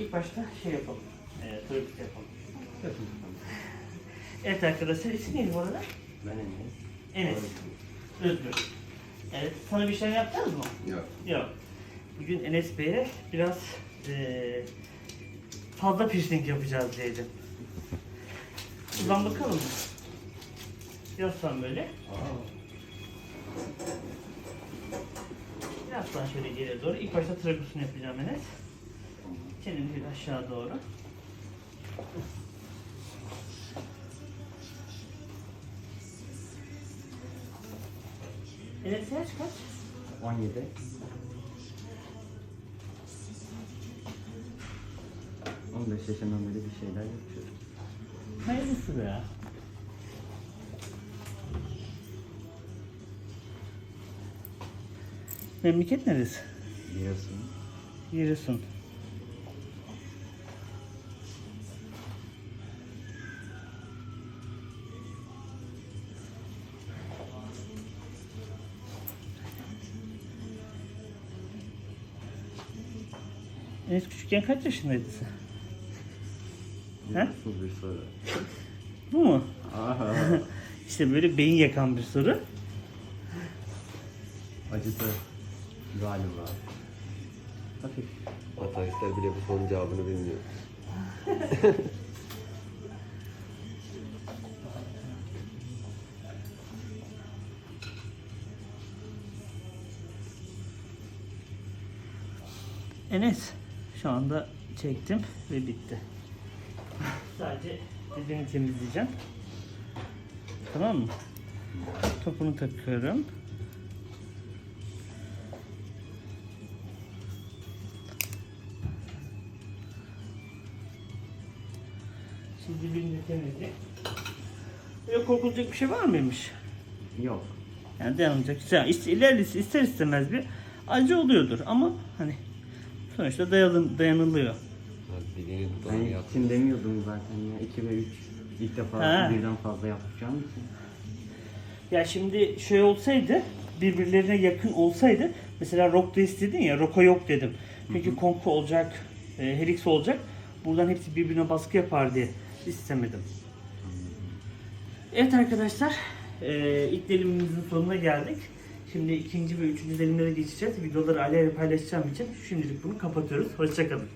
İlk başta şey yapalım. E, trafik yapalım. Yapın. Evet arkadaşlar isim neydi bu arada? Ben Enes. Enes. Özgür. Evet sana bir şey yapacağız mı? Yok. Yok. Bugün Enes Bey'e biraz eee fazla piercing yapacağız diyeceğim. Şuradan bakalım mı? Yaslan böyle. Yaslan şöyle geriye doğru. İlk başta trapusunu yapacağım Enes. Bir aşağı doğru. Yaş kaç? 17. On beş yaşından beri bir şeyler yapıyorum. Hayırlısı be. Memleket neresi? Biliyorsun. Giresun. Enes küçükken kaç yaşındaydın sen? He? Biliyorsun bir soru. Bu mu? Aha. İşte böyle beyin yakan bir soru. Acıtı. Galiba. Hafif. Ateistler bile bu sorunun cevabını bilmiyor. Enes şu anda çektim ve bitti. Sadece dibini temizleyeceğim. Tamam mı? Topunu takıyorum. Şimdi dibini temizleyeyim. Böyle korkulacak bir şey var mıymış? Yok. Yani dayanılacak. Güzel. İşte ilerisi ister istemez bir acı oluyordur ama hani sonuçta dayanı, dayanılıyor. Ben yap. için demiyordum zaten ya. 2 ve 3. İlk defa Ha. birden fazla yapacağım için. Ya şimdi şey olsaydı birbirlerine yakın olsaydı mesela Rock'ta istedin ya Rock'a yok dedim. Peki Konko olacak, e, Helix olacak. Buradan hepsi birbirine baskı yapar diye istemedim. Evet arkadaşlar e, ilk delimimizin sonuna geldik. Şimdi ikinci ve üçüncü delimlere geçeceğiz. Videoları ayrı ayrı paylaşacağım için şimdilik bunu kapatıyoruz. Hoşçakalın.